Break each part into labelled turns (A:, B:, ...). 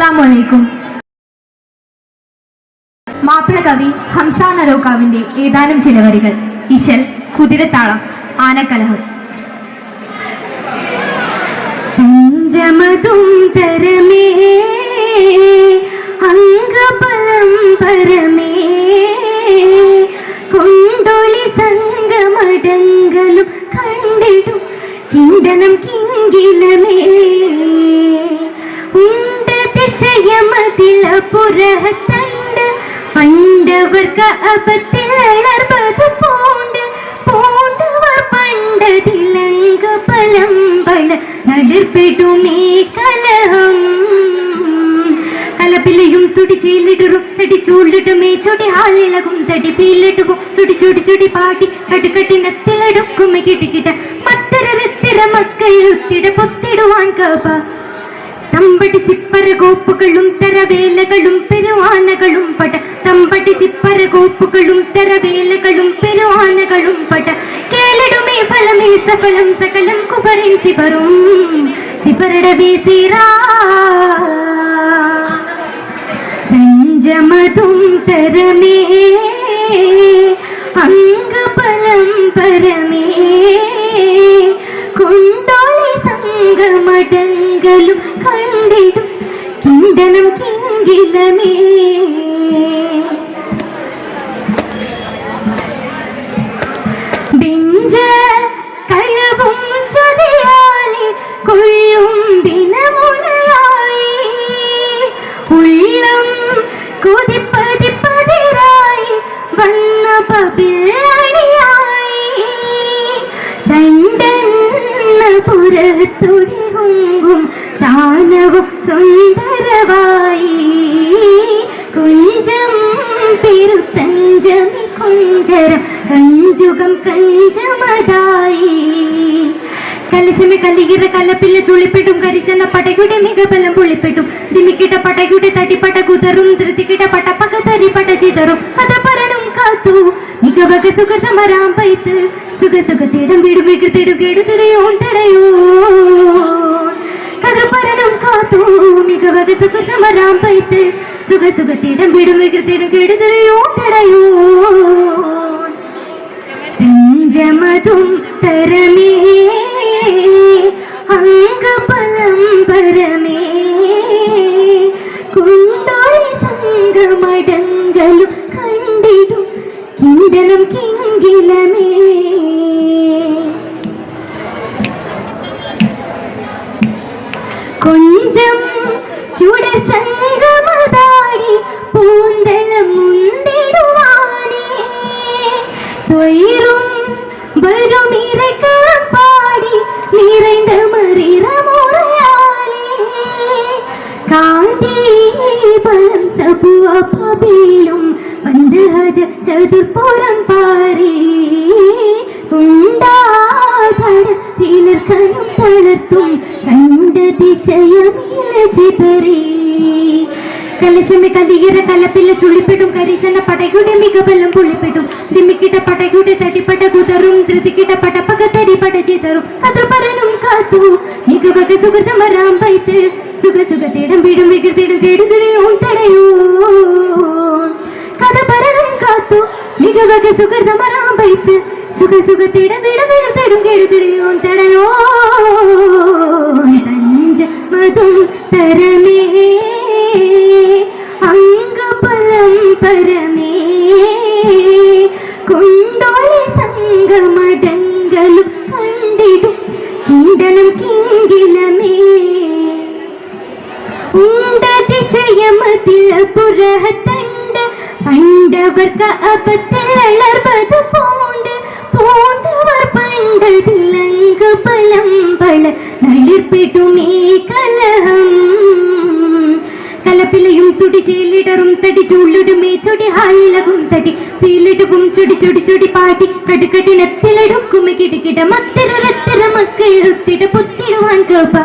A: കേൾക്കും മാപ്പിള കവി ഹംസ നരോക്കാവിന്റെ ഏതാനും ചില വരികൾ ഇശൽ കുതിരത്താളം ആനക്കലഹം. ജമതും തരമേ അംഗബലം പരമേ. കൊണ്ടൊളി സംഗമടങ്കലും കണ്ടിടും കിണ്ടനം കിങ്കിലമേ. പുറത്തണ്ട് പണ്ടവർക്ക് അപത്തിൽ അളർപത് പോണ്ട്. പോണ്ടവർ പണ്ടതിലങ്ക പലമ്പള നടിർപ്പെടുമേ കലഹം. കലപ്പിലയും തുടി ചീലിടും തടി ചൂളിടുമേ ചൊടി ഹാലിളകും തടി പീലിട്ടുകും ചുടി ചുടി ചുടി പാട്ടി അടുക്കട്ടിനത്തിലടുക്കുമേ കിട്ടിക്കിട്ട പത്തരത്തിര മക്കയിലുത്തിട പൊത്തിടുവാൻ കപ. തമ്പടി ചിപ്പര കോപ്പുകളും തെരവേലകളും പെരുവാനകളും പട. തമ്പടി ചിപ്പര കോപ്പുകളും തെരവേലകളും പെരുവാനകളും പട. കേളിടുമേ ഫലമേ സഫലം സകലം കുഫരൻ സിപറും സിപറടവേ തഞ്ചമതും തരമേ അംഗബലം പരമേ. കൊണ്ടോളി സംഗമടങ്കലും കിണ്ടനം കിങ്കിലമേ. ബെഞ്ച കഴിവും ചതിയാലി കൊള്ളും ബിനമുനയായി. ഉള്ളം കൊതിപ്പതിപ്പതിരായി വന്ന പപിള്ളണിയായി ദണ്ഡന്ന പുറത്തൊടി താനവും സുന്ദരവായി കുഞ്ചം പെരുത്തഞ്ചമി കുഞ്ചരം കഞ്ചുകം കഞ്ചമതായി. കലശമെ കലികിറ കലപ്പില്ല ചുളിപ്പെട്ടും കരിശന പടയുടെ മികബലം പുളിപ്പെട്ടും ദിമിക്കിട്ട പടയുടെ തടിപ്പട കുതറും ധൃതിക്കിട്ട പട്ടപ്പക തരിപ്പട ചിതറും. കഥ പറഞ്ഞും കാത്തു മികവക സുഖതമരാം പൈത്ത്. സുഖ സുഖത്തിടം വീടും വികൃത്തിടും കേടുതിടയോൺ തടയോ. പറണം കാത്തു മികവക സുഖതമരാം പൈത്ത് சுக സുഖത്തിടം വീടും വികൃത്തിടും കേടുതിടയോൺ തടയോ പഞ്ചമതും തരമേ അംഗബലം പരമേ. കൊണ്ടോളി കൊഞ്ചം ചുട സംഗമതാടി പൂന്തലം മുന്തിടുവാനേ തൊയറും വരും ഇറക്കാൻ പാടി நிறைந்த മറിറമുറയാലേ കാന്തി ബലം സബുവ പബിലും വന്ന് ഹജ ചതുർപ്പുറം പാരേ ഉണ്ടാൽ പട വിലർക്കനും തളർത്തും കണ്ട ദിശയമില ചിതറേ കലശമെ കലികിറ കലപ്പില്ല ചുളിപ്പെടും. കരിശന പടയുടെ മികബലം പുള്ളിപ്പെടും ദിമ്മിക്കിട്ട പടയുടെ തടിപ്പട കുതറും. ധൃതിക്കിട്ട പടപ്പക തടിപ്പട ചിതറും. കതൃപരനും കാത്തു. മികവക സുഗതമരാം പൈത്ത്. സുഖ സുഖത്തിടം വീടും. വികൃതിടും കേടുതിടയും തടയൂ. കതൃപരനും കാത്തു. മികവക സുഗതമരാം പൈത്ത്. സുഖ സുഖത്തിടം വീടും. വികൃതിടും കേടുതിടയും തടയോ. പുറത്തണ്ട് പണ്ടവർക്ക് അബദ്ധത്തിൽ അളർപത് പോണ്ട്. പോണ്ടവർ പണ്ട് ബലം വള നളിർപ്പിടുമേ കലഹം കലപ്പിലയും തുടി ചേലിടറും തടി ചുള്ളിടുമേ ചൊടി ഹല്ലകും തടി. ഫീലിടുവും ചൊടി ചൊടി ചൊടി പാട്ടി കടുക്കട്ടിനത്തിലടുക്കുമേ കിടകിട മത്തിരത്തിര മക്കൾ ഒത്തിട പുത്തിടുവാൻ കേപ്പ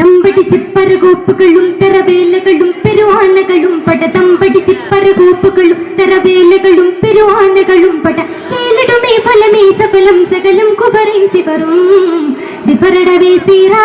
A: തമ്പടി ചിപ്പറകൂപ്പുകളും തെറവേലകളും പെരുവാനകളും പട തമ്പടി ചിപ്പറകൂപ്പുകളും തെറവേലകളും പെരുവാനകളും പട കേളിടുമേ ഫലമേ സഫലം സകലം കുഫറിൻ സിഫറും സിഫറടവേ സീറാ.